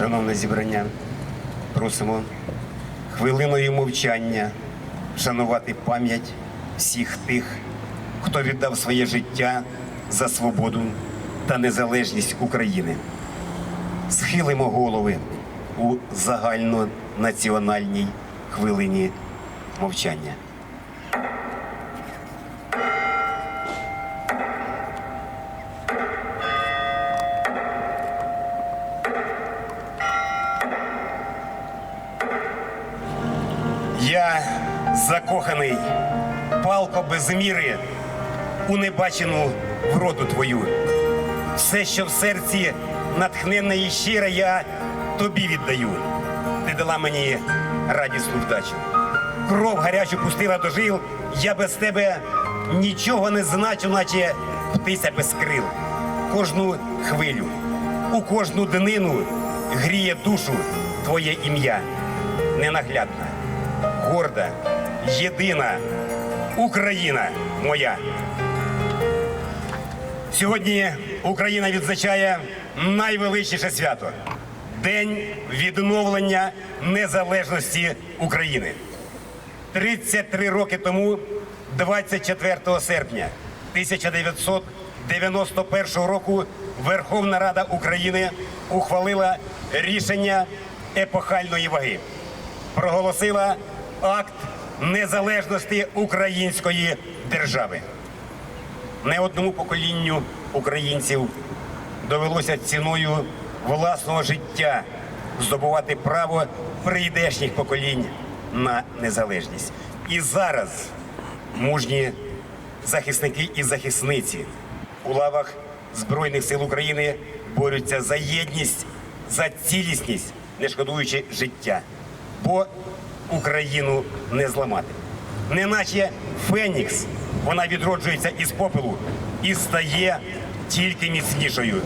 Шановне зібрання, просимо хвилиною мовчання вшанувати пам'ять всіх тих, хто віддав своє життя за свободу та незалежність України. Схилимо голови у загальнонаціональній хвилині мовчання. Я закоханий, палко без міри, у небачену вроду твою. Все, що в серці натхненне і щире, я тобі віддаю. Ти дала мені радісну вдачу. Кров гарячу пустила до жил, я без тебе нічого не значу, наче птиця без крил. Кожну хвилю, у кожну днину гріє душу твоє ім'я. Ненаглядна, горда, єдина Україна моя. Сьогодні Україна відзначає найвеличніше свято День відновлення незалежності України. 33 роки тому, 24 серпня 1991 року, Верховна Рада України ухвалила рішення епохальної ваги, проголосила акт незалежності української держави. Не одному поколінню українців довелося ціною власного життя здобувати право прийдешніх поколінь на незалежність. І зараз мужні захисники і захисниці у лавах Збройних сил України борються за єдність, за цілісність, не шкодуючи життя. Бо Україну не зламати. Неначе Фенікс, вона відроджується із попелу і стає тільки міцнішою.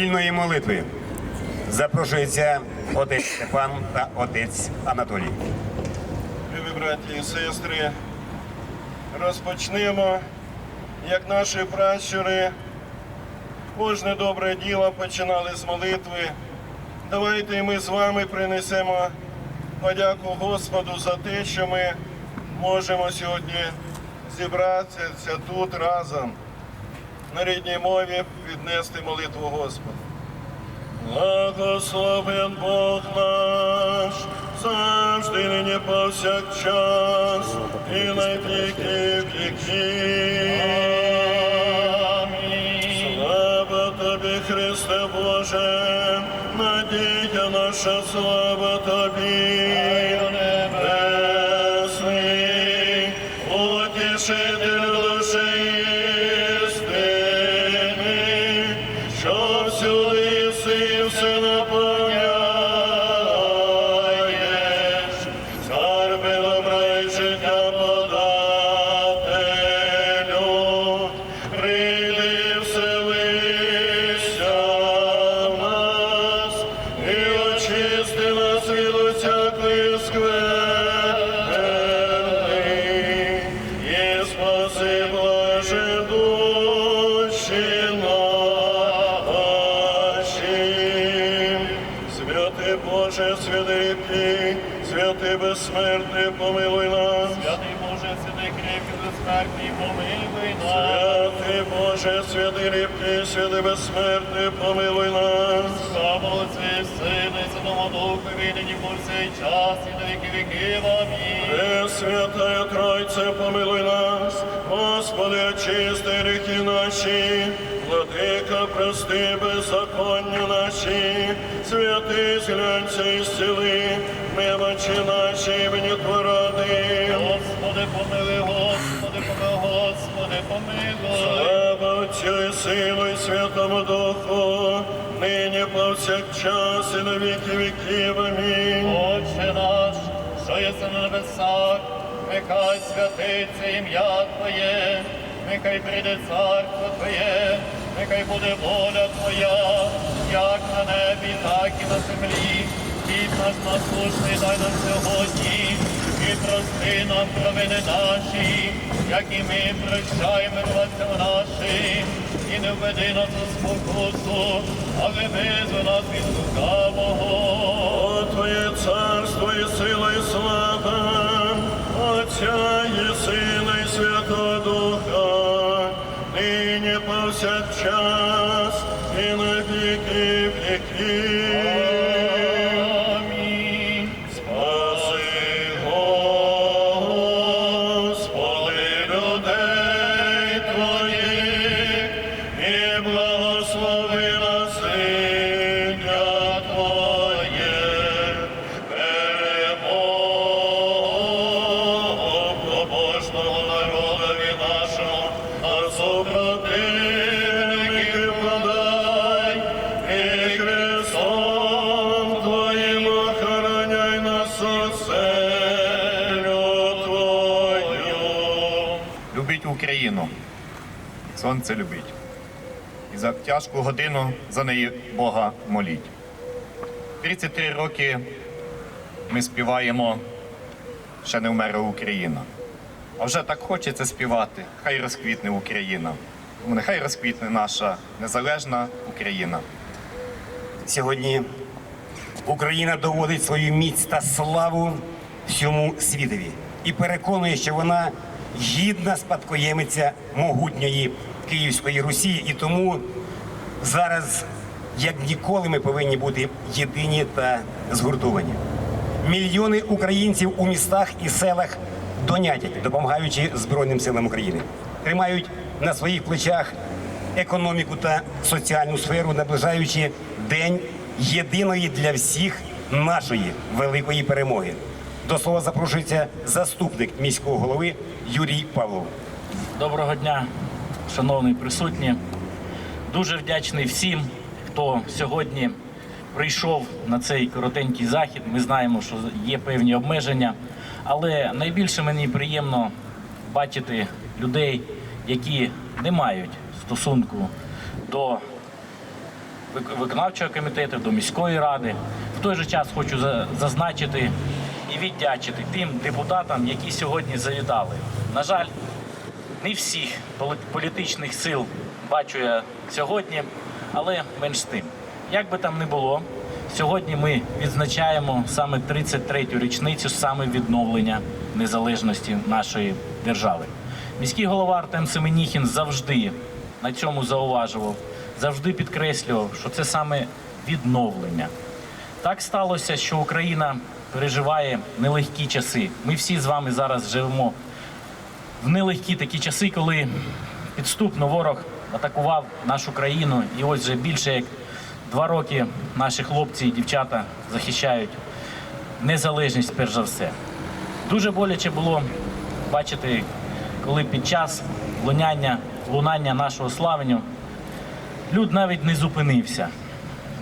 Спільної молитви запрошується отець Степан та отець Анатолій. Любі браті і сестри, розпочнемо, як наші пращури, кожне добре діло починали з молитви. Давайте ми з вами принесемо подяку Господу за те, що ми можемо сьогодні зібратися тут разом на рідній мові віднести молитву Господу. Благословен Бог наш, завжди нині повсякчас, і на віки віків. Слава Тобі, Христе Боже, надія наша, слава безсмертний, помилуй нас. Слава Отцю і Сину і Святому Духові, нині по всей час і на віки віків. Амінь. Пресвятая Тройце, помилуй нас, Господи, очисти гріхи наші, Владика, прости беззаконня наші, святий зглянься і зціли, немочі наші, імені творади. Отцю і Сину і Святому Духу, нині повсякчас і на віки віків. Амінь. Отче наш, що єси на небесах, нехай святиться ім'я Твоє, нехай прийде царство Твоє, нехай буде воля Твоя, як на небі, так і на землі. Хліб наш насушний дай нам сьогодні, прости нам провини наші, як і ми прощаємо винуватцям нашим, і не введи нас у спокусу, але визволи нас від лукавого. Твоє царство і сила, і слава, Сонце любіть. І за тяжку годину за неї Бога моліть. 33 роки ми співаємо ще не вмерла Україна. А вже так хочеться співати. Хай розквітне Україна. Тому нехай розквітне наша незалежна Україна. Сьогодні Україна доводить свою міць та славу всьому світові і переконує, що вона гідна спадкоємиця могутньої Київської Русі. І тому зараз, як ніколи, ми повинні бути єдині та згуртовані. Мільйони українців у містах і селах донятять, допомагаючи Збройним силам України, тримають на своїх плечах економіку та соціальну сферу, наближаючи день єдиної для всіх нашої великої перемоги. До слова запрошується заступник міського голови Юрій Павлов. Доброго дня, шановні присутні. Дуже вдячний всім, хто сьогодні прийшов на цей коротенький захід. Ми знаємо, що є певні обмеження, але найбільше мені приємно бачити людей, які не мають стосунку до виконавчого комітету, до міської ради. В той же час хочу за- зазначити віддячити тим депутатам, які сьогодні завітали. На жаль, не всіх політичних сил бачу я сьогодні, але менш тим. Як би там не було, сьогодні ми відзначаємо саме 33-ю річницю саме відновлення незалежності нашої держави. Міський голова Артем Семеніхін завжди на цьому зауважував, завжди підкреслював, що це саме відновлення. Так сталося, що Україна переживає нелегкі часи. Ми всі з вами зараз живемо в нелегкі такі часи, коли підступно ворог атакував нашу країну, і ось вже більше як два роки наші хлопці і дівчата захищають незалежність, перш за все. Дуже боляче було бачити, коли під час луняння, лунання нашого славеню люд навіть не зупинився.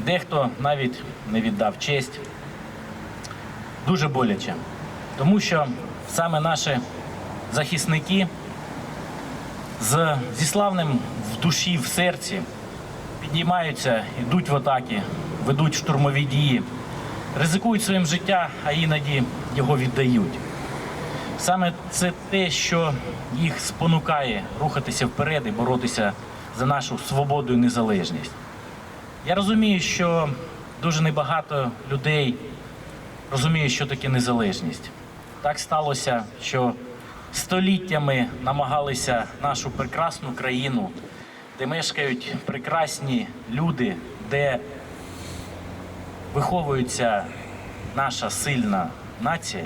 Дехто навіть не віддав честь. Дуже боляче. Тому що саме наші захисники з, зі славним в душі, в серці піднімаються, йдуть в атаки, ведуть штурмові дії, ризикують своїм життя, а іноді його віддають. Саме це те, що їх спонукає рухатися вперед і боротися за нашу свободу і незалежність. Я розумію, що дуже небагато людей розуміють, що таке незалежність. Так сталося, що століттями намагалися нашу прекрасну країну, де мешкають прекрасні люди, де виховується наша сильна нація,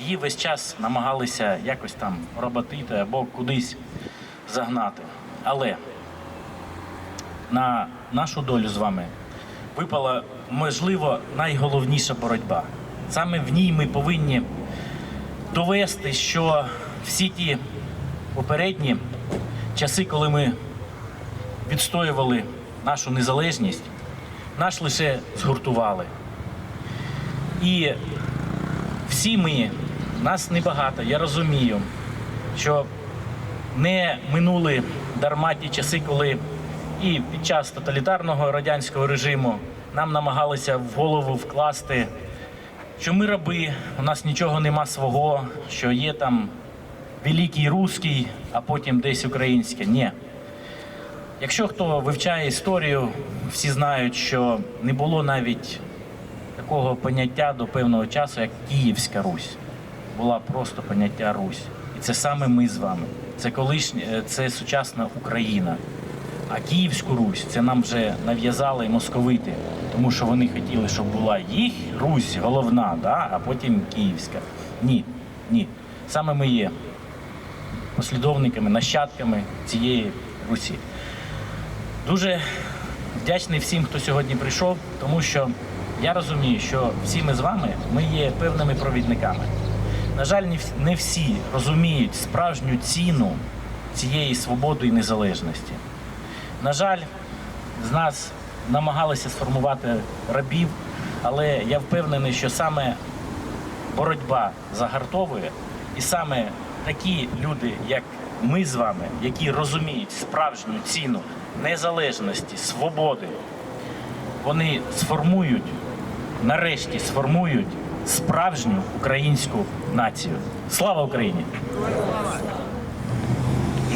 її весь час намагалися якось там роботити або кудись загнати. Але на нашу долю з вами випала, можливо, найголовніша боротьба. Саме в ній ми повинні довести, що всі ті попередні часи, коли ми відстоювали нашу незалежність, нас лише згуртували. І всі ми, нас небагато, я розумію, що не минули дарма ті часи, коли і під час тоталітарного радянського режиму нам намагалися в голову вкласти, що ми раби, у нас нічого нема свого, що є там великий русський, а потім десь українське. Ні. Якщо хто вивчає історію, всі знають, що не було навіть такого поняття до певного часу, як Київська Русь. Була просто поняття Русь. І це саме ми з вами. Це колишня, е, це сучасна Україна. А Київську Русь це нам вже нав'язали московити, тому що вони хотіли, щоб була їх Русь головна, да? а потім Київська. Ні, ні. Саме ми є послідовниками, нащадками цієї Русі. Дуже вдячний всім, хто сьогодні прийшов, тому що я розумію, що всі ми з вами ми є певними провідниками. На жаль, не всі розуміють справжню ціну цієї свободи і незалежності. На жаль, з нас намагалися сформувати рабів, але я впевнений, що саме боротьба загартовує, і саме такі люди, як ми з вами, які розуміють справжню ціну незалежності, свободи, вони сформують, нарешті сформують справжню українську націю. Слава Україні!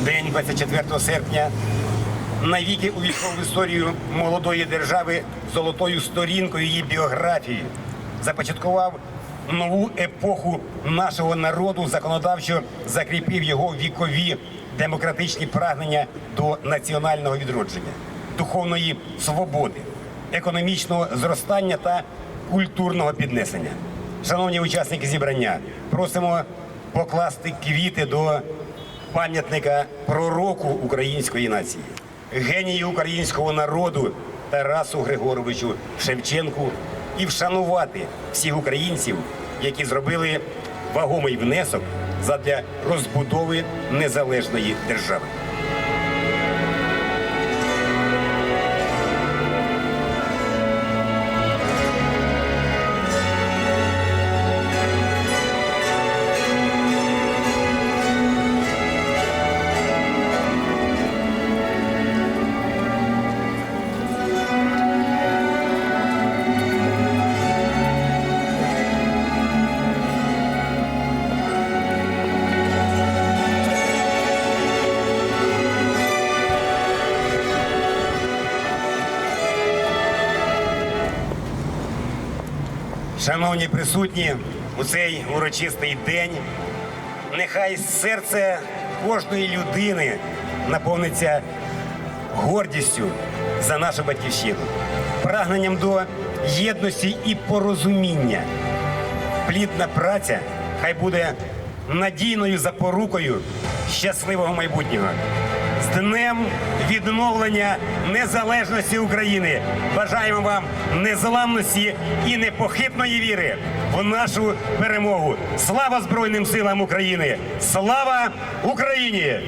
День 24 серпня навіки увійшов в історію молодої держави золотою сторінкою її біографії, започаткував нову епоху нашого народу, законодавчо закріпив його вікові демократичні прагнення до національного відродження, духовної свободи, економічного зростання та культурного піднесення. Шановні учасники зібрання, просимо покласти квіти до пам'ятника пророку української нації, генію українського народу Тарасу Григоровичу Шевченку і вшанувати всіх українців, які зробили вагомий внесок задля розбудови незалежної держави. Шановні присутні, у цей урочистий день нехай серце кожної людини наповниться гордістю за нашу батьківщину, прагненням до єдності і порозуміння. Плідна праця хай буде надійною запорукою щасливого майбутнього. З днем відновлення незалежності України бажаємо вам незламності і непохитної віри в нашу перемогу. Слава Збройним силам України! Слава Україні!